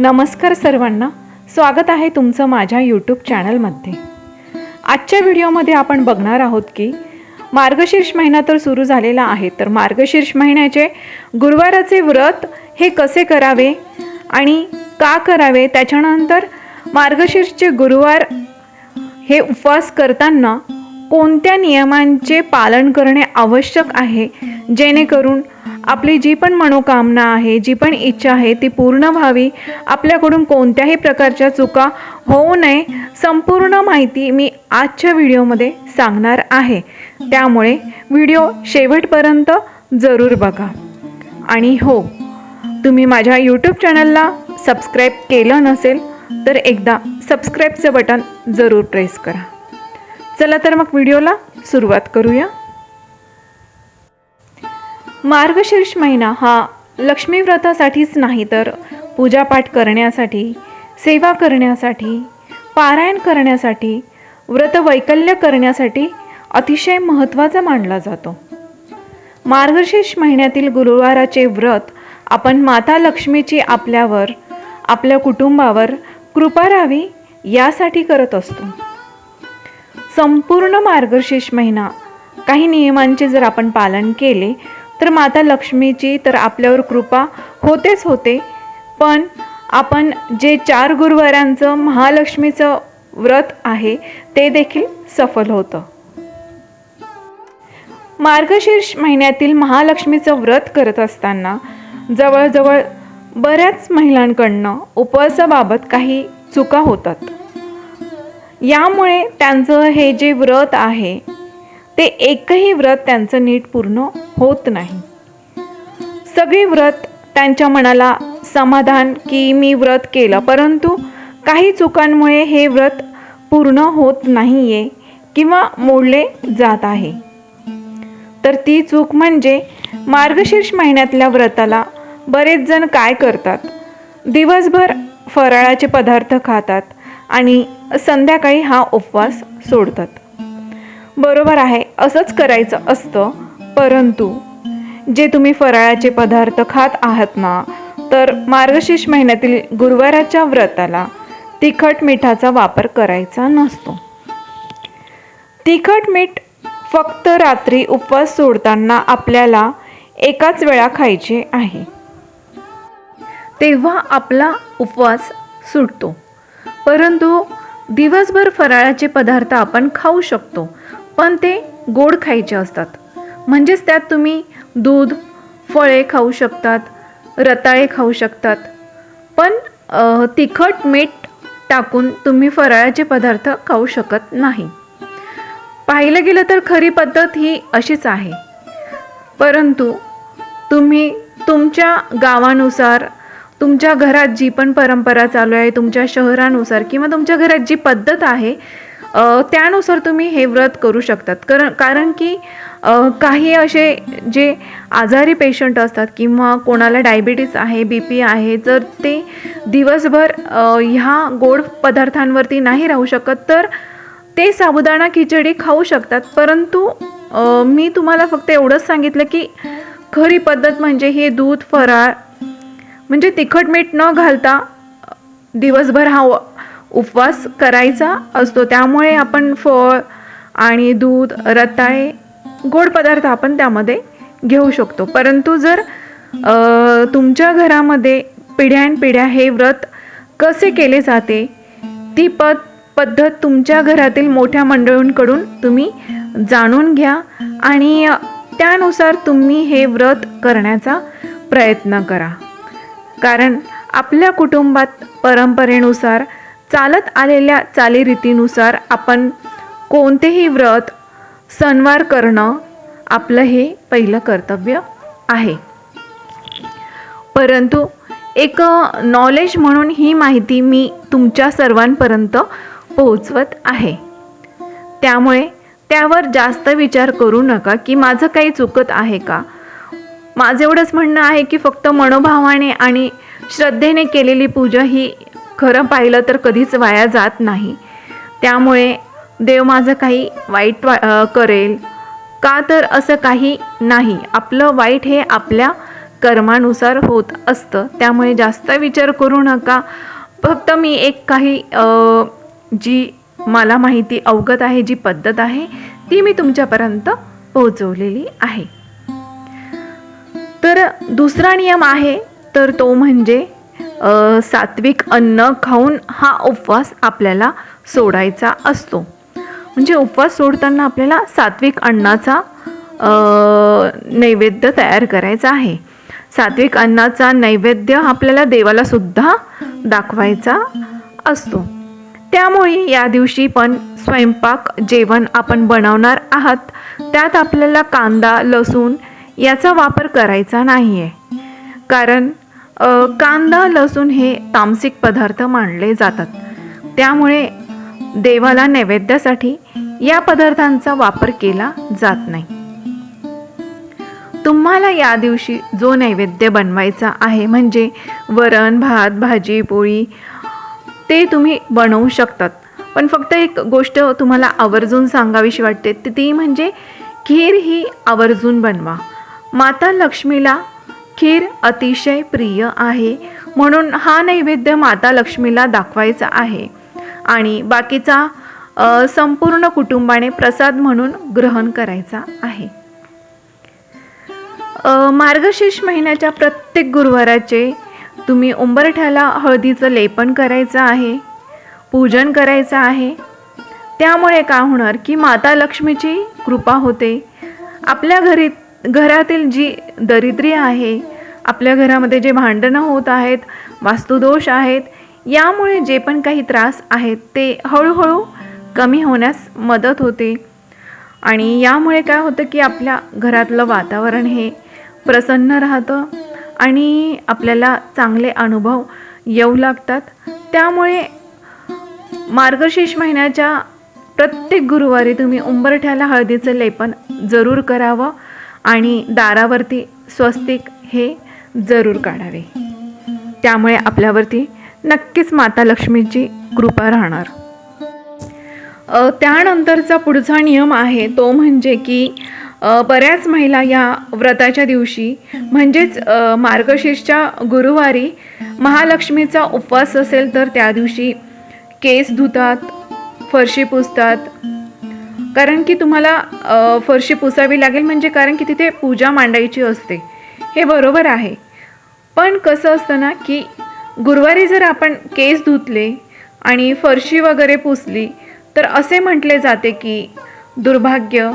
नमस्कार सर्वांना. स्वागत आहे तुमचं माझ्या यूट्यूब चॅनलमध्ये आजच्या व्हिडिओमध्ये आपण बघणार आहोत की मार्गशीर्ष महिना तर सुरू झालेला आहे तर मार्गशीर्ष महिन्याचे गुरुवाराचे व्रत हे कसे करावे आणि का करावे त्याच्यानंतर मार्गशीर्षचे गुरुवार हे उपवास करताना कोणत्या नियमांचे पालन करणे आवश्यक आहे जेणेकरून आपली जी पण मनोकामना आहे जी पण इच्छा आहे ती पूर्ण व्हावी. आपल्याकडून कोणत्याही प्रकारच्या चुका होऊ नये संपूर्ण माहिती मी आजच्या व्हिडिओमध्ये सांगणार आहे. त्यामुळे व्हिडिओ शेवटपर्यंत जरूर बघा. आणि हो तुम्ही माझ्या यूट्यूब चॅनलला सबस्क्राईब केलं नसेल तर एकदा सबस्क्राईबचं बटन जरूर प्रेस करा. चला तर मग व्हिडिओला सुरुवात करूया. मार्गशीर्ष महिना हा लक्ष्मी व्रतासाठीच नाही तर पूजापाठ करण्यासाठी सेवा करण्यासाठी पारायण करण्यासाठी व्रत वैकल्य करण्यासाठी अतिशय महत्त्वाचा मानला जातो. मार्गशीर्ष महिन्यातील गुरुवाराचे व्रत आपण माता लक्ष्मीची आपल्यावर आपल्या कुटुंबावर कृपा राहावी यासाठी करत असतो. संपूर्ण मार्गशीर्ष महिना काही नियमांचे जर आपण पालन केले तर माता लक्ष्मीची तर आपल्यावर कृपा होतेच होते. पण आपण जे चार गुरुवारांचं महालक्ष्मीचं व्रत आहे ते देखील सफल होतं. मार्गशीर्ष महिन्यातील महालक्ष्मीचं व्रत करत असताना जवळजवळ बऱ्याच महिलांकडनं उपवासाबाबत काही चुका होतात. यामुळे त्यांचं हे जे व्रत आहे ते एकही व्रत त्यांचं नीट पूर्ण होत नाही. सगळी व्रत त्यांच्या मनाला समाधान की मी व्रत केलं परंतु काही चुकांमुळे हे व्रत पूर्ण होत नाही आहे किंवा मोडले जात आहे. तर ती चूक म्हणजे मार्गशीर्ष महिन्यातल्या व्रताला बरेच जण काय करतात? दिवसभर फराळाचे पदार्थ खातात आणि संध्याकाळी हा उपवास सोडतात. बरोबर आहे असंच करायचं असतं. परंतु जे तुम्ही फराळाचे पदार्थ खात आहात ना तर मार्गशीर्ष महिन्यातील गुरुवाराच्या व्रताला तिखट मिठाचा वापर करायचा नसतो. तिखट मीठ फक्त रात्री उपवास सोडताना आपल्याला एकाच वेळा खायचे आहे. तेव्हा आपला उपवास सुटतो. परंतु दिवसभर फराळाचे पदार्थ आपण खाऊ शकतो पण ते गोड खायचे असतात. म्हणजेच त्यात तुम्ही दूध फळे खाऊ शकतात रताळे खाऊ शकतात. पण तिखट मीठ टाकून तुम्ही फराळाचे पदार्थ खाऊ शकत नाही. पाहिलं गेलं तर खरी पद्धत ही अशीच आहे. परंतु तुम्ही तुमच्या गावानुसार तुमच्या घरात जी पण परंपरा चालू आहे तुमच्या शहरानुसार किंवा तुमच्या घरात जी पद्धत आहे त्यानुसार तुम्ही हे व्रत करू शकतात. कारण कारण की काही असे जे आजारी पेशंट असतात किंवा कोणाला डायबिटीस आहे बी पी आहे जर ते दिवसभर ह्या गोड पदार्थांवरती नाही राहू शकत तर ते साबुदाणा खिचडी खाऊ शकतात. परंतु मी तुम्हाला फक्त एवढंच सांगितलं की खरी पद्धत म्हणजे हे दूध फराळ म्हणजे तिखट मीठ न घालता दिवसभर हा उपवास करायचा असतो. त्यामुळे आपण फळ आणि दूध रताळे गोड पदार्थ आपण त्यामध्ये घेऊ शकतो. परंतु जर तुमच्या घरामध्ये पिढ्यानपिढ्या हे व्रत कसे केले जाते ती पद पद्धत तुमच्या घरातील मोठ्या मंडळींकडून तुम्ही जाणून घ्या आणि त्यानुसार तुम्ही हे व्रत करण्याचा प्रयत्न करा. कारण आपल्या कुटुंबात परंपरेनुसार चालत आलेल्या चालीरीतीनुसार आपण कोणतेही व्रत सणवार करणं आपलं हे पहिलं कर्तव्य आहे. परंतु एक नॉलेज म्हणून ही माहिती मी तुमच्या सर्वांपर्यंत पोहोचवत आहे. त्यामुळे त्यावर जास्त विचार करू नका की माझं काही चुकत आहे का? माझं एवढंच म्हणणं आहे की फक्त मनोभावाने आणि श्रद्धेने केलेली पूजा ही खरं पाहिलं तर कधीच वाया जात नाही. त्यामुळे देव माझं काही वाईट वा करेल. का तर असं काही नाही. आपलं वाईट हे आपल्या कर्मानुसार होत असतं. त्यामुळे जास्त विचार करू नका. फक्त मी एक काही जी मला माहिती अवगत आहे जी पद्धत आहे ती मी तुमच्यापर्यंत पोहोचवलेली आहे. तर दुसरा नियम आहे तर तो म्हणजे सात्विक अन्न खाऊन हा उपवास आपल्याला सोडायचा असतो. म्हणजे उपवास सोडताना आपल्याला सात्विक अन्नाचा नैवेद्य तयार करायचा आहे. सात्विक अन्नाचा नैवेद्य आपल्याला देवाला सुद्धा दाखवायचा असतो. त्यामुळे या दिवशी पण स्वयंपाक जेवण आपण बनवणार आहात. त्यात आपल्याला कांदा लसूण याचा वापर करायचा नाही आहे कारण कांदा लसूण हे तामसिक पदार्थ मानले जातात. त्यामुळे देवाला नैवेद्यासाठी या पदार्थांचा वापर केला जात नाही. तुम्हाला या दिवशी जो नैवेद्य बनवायचा आहे म्हणजे वरण भात भाजी पोळी ते तुम्ही बनवू शकतात. पण फक्त एक गोष्ट तुम्हाला आवर्जून सांगावीशी वाटते ती- म्हणजे खीर ही आवर्जून बनवा. माता लक्ष्मीला खीर अतिशय प्रिय आहे म्हणून हा नैवेद्य माता लक्ष्मीला दाखवायचा आहे. आणि बाकीचा संपूर्ण कुटुंबाने प्रसाद म्हणून ग्रहण करायचा आहे. मार्गशीर्ष महिन्याच्या प्रत्येक गुरुवाराचे तुम्ही उंबरठ्याला हळदीचं लेपन करायचं आहे पूजन करायचं आहे. त्यामुळे काय होणार की माता लक्ष्मीची कृपा होते. आपल्या घरी घरातील जी दरिद्री आहे आपल्या घरामध्ये जे भांडणं होत आहेत वास्तुदोष आहेत यामुळे जे पण काही त्रास आहेत ते हळूहळू कमी होण्यास मदत होते. आणि यामुळे काय होतं की आपल्या घरातलं वातावरण हे प्रसन्न राहतं आणि आपल्याला चांगले अनुभव येऊ लागतात. त्यामुळे मार्गशीर्ष महिन्याच्या प्रत्येक गुरुवारी तुम्ही उंबरठ्याला हळदीचं लेपन जरूर करावं आणि दारावरती स्वस्तिक हे जरूर काढावे. त्यामुळे आपल्यावरती नक्कीच माता लक्ष्मीची कृपा राहणार. त्यानंतरचा पुढचा नियम आहे तो म्हणजे की बऱ्याच महिला या व्रताच्या दिवशी म्हणजेच मार्गशीर्षच्या गुरुवारी महालक्ष्मीचा उपवास असेल तर त्या दिवशी केस धुतात फरशी पुसतात. कारण की तुम्हाला फरशी पुसावी लागेल म्हणजे कारण की तिथे पूजा मांडायची असते. हे बरोबर आहे. पण कसं असतं ना की गुरुवारी जर आपण केस धुतले आणि फरशी वगैरे पुसली तर असे म्हटले जाते की दुर्भाग्य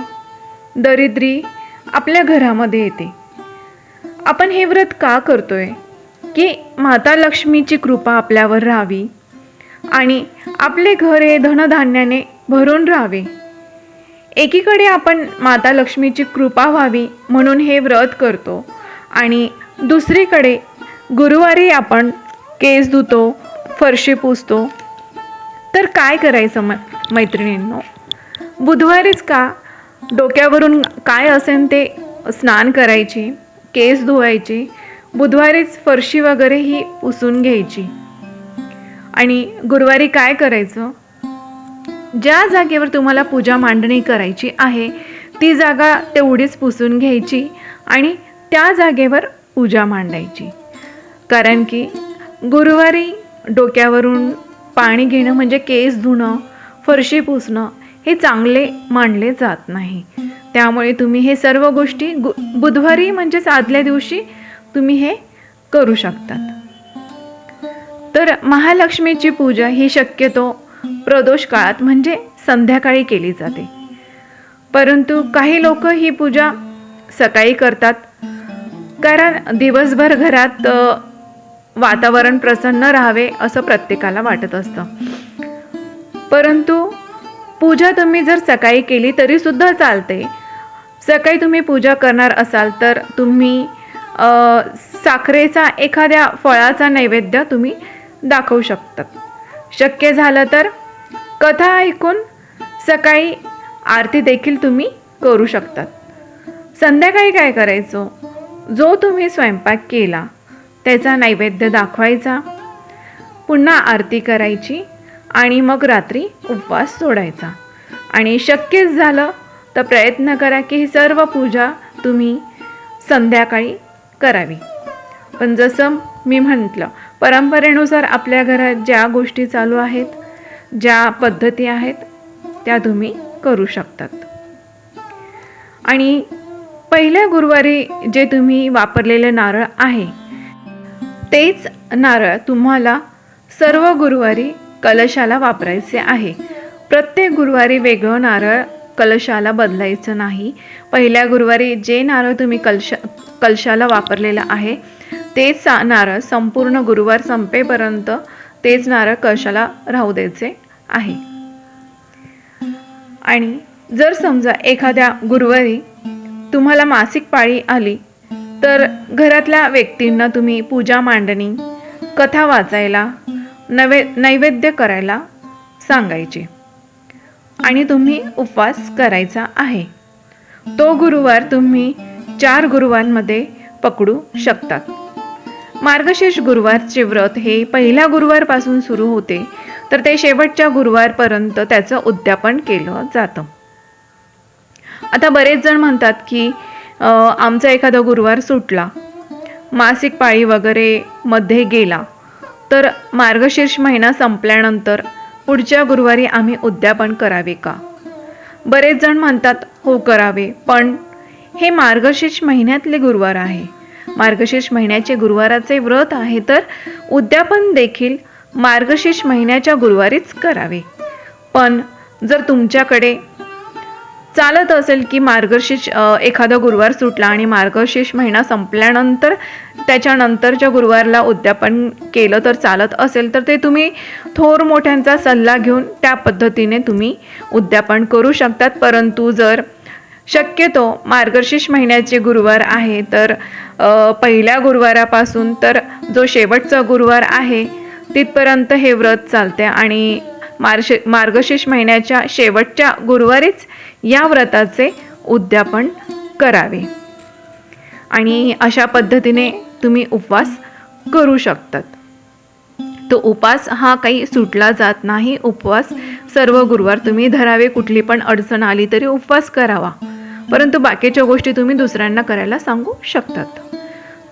दरिद्री आपल्या घरामध्ये येते. आपण हे व्रत का करतोय? की माता लक्ष्मीची कृपा आपल्यावर राहावी आणि आपले घर हे धनधान्याने भरून राहावे. एकीकडे आपण माता लक्ष्मीची कृपा व्हावी म्हणून हे व्रत करतो आणि दुसरीकडे गुरुवारी आपण केस धुतो फरशी पुसतो. तर काय करायचं मै मैत्रिणींनो? बुधवारीच का? डोक्यावरून काय असेल ते स्नान करायची केस धुवायची बुधवारीच फरशी वगैरे ही पुसून घ्यायची. आणि गुरुवारी काय करायचं? ज्या जागेवर तुम्हाला पूजा मांडणी करायची आहे ती जागा तेवढीच पुसून घ्यायची आणि त्या जागेवर पूजा मांडायची. कारण की गुरुवारी डोक्यावरून पाणी घेणं म्हणजे केस धुणं फरशी पुसणं हे चांगले मानले जात नाही. त्यामुळे तुम्ही हे सर्व गोष्टी गु बुधवारी म्हणजेच आदल्या दिवशी तुम्ही हे करू शकतात. तर महालक्ष्मीची पूजा ही शक्यतो प्रदोष काळात म्हणजे संध्याकाळी केली जाते. परंतु काही लोक ही पूजा सकाळी करतात. कारण दिवसभर घरात वातावरण प्रसन्न राहावे असं प्रत्येकाला वाटत असतं. परंतु पूजा तुम्ही जर सकाळी केली तरीसुद्धा चालते. सकाळी तुम्ही पूजा करणार असाल तर तुम्ही साखरेचा एखाद्या फळाचा नैवेद्य तुम्ही दाखवू शकतात. शक्य झालं तर कथा ऐकून सकाळी आरती देखील तुम्ही करू शकतात. संध्याकाळी काय करायचं? जो तुम्ही स्वयंपाक केला त्याचा नैवेद्य दाखवायचा पुन्हा आरती करायची आणि मग रात्री उपवास सोडायचा. आणि शक्यच झालं तर प्रयत्न करा की ही सर्व पूजा तुम्ही संध्याकाळी करावी. पण जसं मी म्हटलं परंपरेनुसार आपल्या घरात ज्या गोष्टी चालू आहेत ज्या पद्धती आहेत त्या तुम्ही करू शकतात. आणि पहिल्या गुरुवारी जे तुम्ही वापरलेले नारळ आहे तेच नारळ तुम्हाला सर्व गुरुवारी कलशाला वापरायचे आहे. प्रत्येक गुरुवारी वेगळं नारळ कलशाला बदलायचं नाही. पहिल्या गुरुवारी जे नारळ तुम्ही कलश कलशाला वापरलेलं आहे तेच नारळ संपूर्ण गुरुवार संपेपर्यंत तेच नारळ कलशाला राहू द्यायचे आहे. आणि जर समजा एखाद्या गुरुवारी तुम्हाला मासिक पाळी आली तर घरातल्या व्यक्तींना तुम्ही पूजा मांडणी कथा वाचायला नवे नैवेद्य करायला सांगायचे. आणि तुम्ही उपवास करायचा आहे. तो गुरुवार तुम्ही चार गुरुवारमध्ये पकडू शकतात. मार्गशीर्ष गुरुवारचे व्रत हे पहिल्या गुरुवारपासून सुरू होते तर ते शेवटच्या गुरुवारपर्यंत त्याचं उद्यापन केलं जातं. आता बरेच जण म्हणतात की आमचा एखादा गुरुवार सुटला. मासिक पाळी वगैरे मध्ये गेला. तर मार्गशीर्ष महिना संपल्यानंतर पुढच्या गुरुवारी आम्ही उद्यापन करावे का? बरेच जण म्हणतात हो करावे. पण हे मार्गशीर्ष महिन्यातले गुरुवार आहे. मार्गशीर्ष महिन्याचे गुरुवाराचे व्रत आहे तर उद्यापन देखील मार्गशीर्ष महिन्याच्या गुरुवारीच करावे. पण जर तुमच्याकडे चालत असेल की मार्गशीर्ष एखादा गुरुवार सुटला आणि मार्गशीर्ष महिना संपल्यानंतर त्याच्यानंतरच्या गुरुवारला उद्यापन केलं तर चालत असेल तर ते तुम्ही थोर मोठ्यांचा सल्ला घेऊन त्या पद्धतीने तुम्ही उद्यापन करू शकतात. परंतु जर शक्यतो मार्गशीर्ष महिन्याचे गुरुवार आहे तर पहिल्या गुरुवारापासून तर जो शेवटचा गुरुवार आहे तिथपर्यंत हे व्रत चालते आणि मार्श मार्गशीर्ष महिन्याच्या शेवटच्या गुरुवारीच या व्रताचे उद्यापन करावे. आणि अशा पद्धतीने तुम्ही उपवास करू शकतात. तो उपवास हा काही सुटला जात नाही. उपवास सर्व गुरुवार तुम्ही धरावे. कुठली पण अडचण आली तरी उपवास करावा. परंतु बाकीच्या गोष्टी तुम्ही दुसऱ्यांना करायला सांगू शकतात.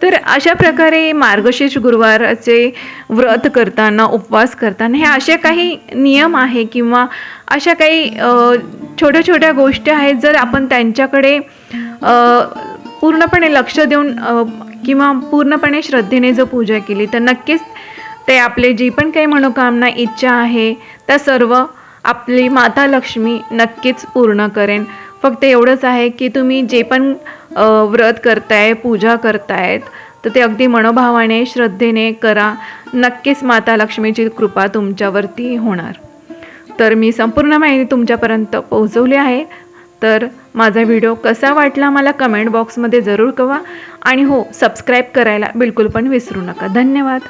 तर अशा प्रकारे मार्गशीर्ष गुरुवाराचे व्रत करताना उपवास करताना हे असे काही नियम आहे किंवा अशा काही छोट्या छोट्या गोष्टी आहेत जर आपण त्यांच्याकडे पूर्णपणे लक्ष देऊन किंवा पूर्णपणे श्रद्धेने जर पूजा केली तर नक्कीच ते आपले जी पण काही मनोकामना इच्छा आहे त्या सर्व आपली माता लक्ष्मी नक्कीच पूर्ण करेन. फक्त एवढंच आहे की तुम्ही जे पण व्रत करताय पूजा करतायत तर ते अगदी मनोभावाने श्रद्धेने करा. नक्कीच माता लक्ष्मीची कृपा तुमच्यावरती होणार. तर मी संपूर्ण माहिती तुमच्यापर्यंत पोहोचवली आहे. तर माझा व्हिडिओ कसा वाटला मला कमेंट बॉक्समध्ये जरूर कवा. आणि हो सबस्क्राईब करायला बिलकुल पण विसरू नका. धन्यवाद.